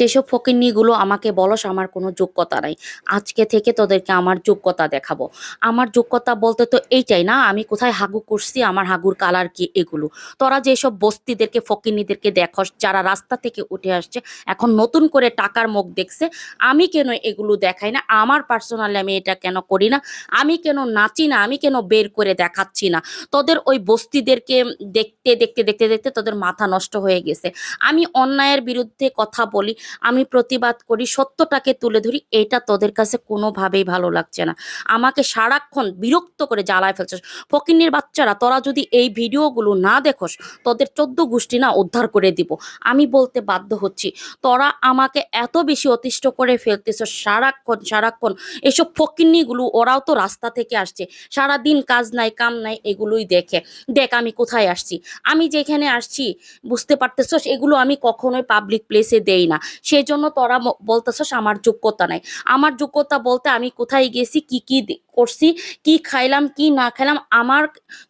যেসব ফকিন্নিগুলো আমাকে বলস, আমার কোনো যোগ্যতা নাই। আজকে থেকে তোদেরকে আমার যোগ্যতা দেখাবো। আমার যোগ্যতা বলতে তো এইটাই না, আমি কোথায় হাগু করছি, আমার হাগুর কালার কি এগুলো? তোরা যেসব বস্তিদেরকে, ফকিন্নিদেরকে দেখস, যারা রাস্তা থেকে উঠে আসছে, এখন নতুন করে টাকার মুখ দেখছে, আমি কেন এগুলো দেখাই না? আমার পার্সোনালি আমি এটা কেন করি না? আমি কেন নাচি না? আমি কেন বের করে দেখাচ্ছি না? তোদের ওই বস্তিদেরকে দেখতে দেখতে দেখতে দেখতে তোদের মাথা নষ্ট হয়ে গেছে। আমি অন্যায়ের বিরুদ্ধে কথা বলি আমি প্রতিবাদ করি, সত্যটাকে তুলে ধরি, এটা তোদের কাছে কোনোভাবেই ভালো লাগছে না। আমাকে সারাক্ষণ বিরক্ত করে জ্বালায় ফেলছিস ফকিন্নির বাচ্চারা, তোরা যদি এই ভিডিওগুলো না দেখোস, তোদের চোদ্দ গোষ্ঠী না উদ্ধার করে দিব। আমি বলতে বাধ্য হচ্ছি, তোরা আমাকে এত বেশি অতিষ্ঠ করে ফেলতেছ, সারাক্ষণ সারাক্ষণ এসব ফকিন্নিগুলো, ওরাও তো রাস্তা থেকে আসছে। সারাদিন কাজ নাই, কাম নাই, এগুলোই দেখে। দেখ আমি কোথায় আসছি। আমি যেখানে আসছি, বুঝতে পারতেছস, এগুলো আমি কখনোই পাবলিক প্লেসে দেই না। সেই জন্য তোরা বলতেছস আমার যোগ্যতা নাই। আমার যোগ্যতা বলতে আমি কোথায় গেছি কি কি করছি, কি খাইলাম, কি না খাইলাম, আমার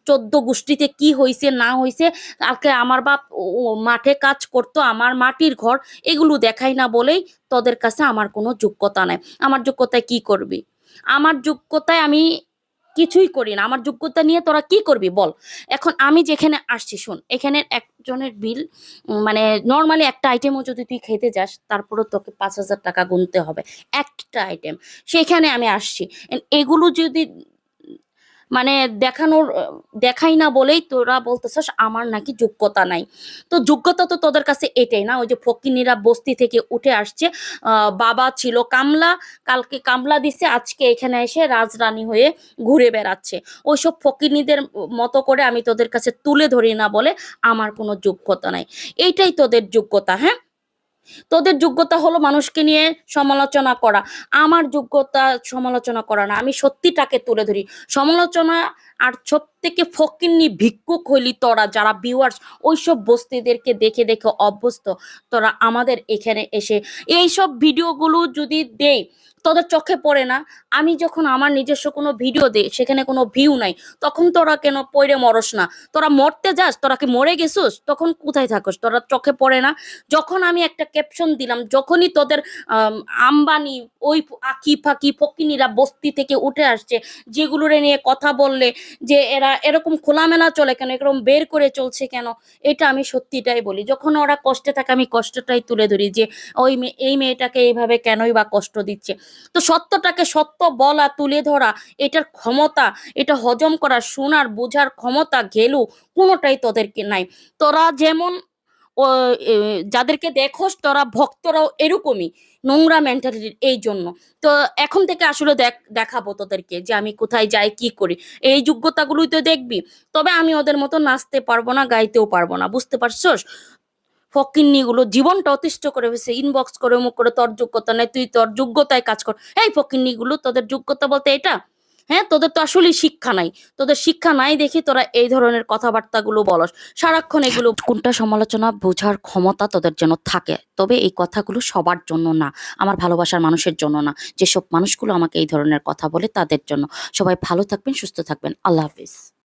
চোদ্দ গোষ্ঠীতে কি হয়েছে না হয়েছে কালকে আমার বাপ মাঠে কাজ করতো, আমার মাটির ঘর, এগুলো দেখাই না বলেই তোদের কাছে আমার কোনো যোগ্যতা নাই। আমার যোগ্যতায় কি করবি? আমার যোগ্যতায় আমি কিছুই করি না। আমার যোগ্যতা নিয়ে তোরা কি করবি বল? এখন আমি যেখানে আসছি, শোন এখানে একজনের বিল মানে নর্মালি একটা আইটেমও যদি তুই খেতে যাস, তারপরেও তোকে পাঁচ হাজার টাকা গুনতে হবে, একটা আইটেম সেখানে আমি আসছি। এগুলো যদি মানে দেখানোর, দেখাই না বলেই তোরা বলতেছস আমার নাকি যোগ্যতা নাই। তো যোগ্যতা তো তোদের কাছে এটাই না? ওই যে ফকিনিরা বস্তি থেকে উঠে আসছে বাবা ছিল কামলা, কালকে কামলা দিছে, আজকে এখানে এসে রাজরানী হয়ে ঘুরে বেড়াচ্ছে। ওইসব ফকিনিদের মতো করে আমি তোদের কাছে তুলে ধরি না বলে আমার কোনো যোগ্যতা নাই। এইটাই তোদের যোগ্যতা হ্যাঁ? তোদের যোগ্যতা হলো মানুষকে নিয়ে সমালোচনা করা। আমার যোগ্যতা সমালোচনা করা না। আমি সত্যিটাকে তুলে ধরি। সমালোচনা আর সব থেকে ফকিন্নি ভিক্ষুক হইলি তোরা যারা ভিউয়ার্স ওইসব বস্তিদেরকে দেখে দেখে অভ্যস্ত তোরা আমাদের এখানে এসে এইসব ভিডিওগুলো যদি দেয় তোদের চোখে পড়ে না। আমি যখন আমার নিজস্ব কোনো ভিডিও দেই সেখানে কোনো ভিউ নাই তখন তোরা কেন পড়ে মরস না? তোরা মরতে যাস তোরা কি মরে গেছিস? তখন কোথায় থাকস? তোরা চোখে পড়ে না? যখন আমি একটা ক্যাপশন দিলাম যখনই তোদের আম, আম্বানি ওই আঁকি ফাঁকি ফকিনিরা বস্তি থেকে উঠে আসছে যেগুলোরে নিয়ে কথা বললে যে এরা এরকম খোলামেলা চলে কেন? এরকম বের করে চলছে কেন? এটা আমি সত্যিটাই বলি। যখন ওরা কষ্টে থাকে, আমি কষ্টটাই তুলে ধরি যে, ওই এই মেয়েটাকে এইভাবে কেনই বা কষ্ট দিচ্ছে? তো সত্যটাকে সত্য বলা, তুলে ধরা, এটার ক্ষমতা, এটা হজম করা শোনার, বোঝার ক্ষমতা, ঘেলু কোনোটাই তোদেরকে নাই। তোরা যেমন যাদেরকে দেখোস তোরা ভক্তরাও এরকমই নোংরা মেন্টালিটির এই জন্য। তো এখন থেকে আসলে দেখ, দেখাবো তোদেরকে যে আমি কোথায় যাই, কি করি। এই যোগ্যতাগুলোই তো দেখবি। তবে আমি ওদের মতো নাচতে পারব না, গাইতেও পারব না, বুঝতে পারছস? ফকিন্নিগুলো জীবনটা অতিষ্ঠ করে ফেছে ইনবক্স করে মুখ করে, তোর যোগ্যতা নেই, তুই তোর যোগ্যতায় কাজ কর। এই ফকিন্নিগুলো তোদের যোগ্যতা বলতে এটা? হ্যাঁ তোদের তো আসলেই শিক্ষা নাই। তোদের শিক্ষা নাই দেখি তোরা এই ধরনের কথাবার্তাগুলো বলস। সারাক্ষণ এগুলো কোনটা সমালোচনা বোঝার ক্ষমতা তোদের যেন থাকে। তবে এই কথাগুলো সবার জন্য না, আমার ভালোবাসার মানুষের জন্য না। যেসব মানুষগুলো আমাকে এই ধরনের কথা বলে তাদের জন্য। সবাই ভালো থাকবেন, সুস্থ থাকবেন। আল্লাহ হাফিজ।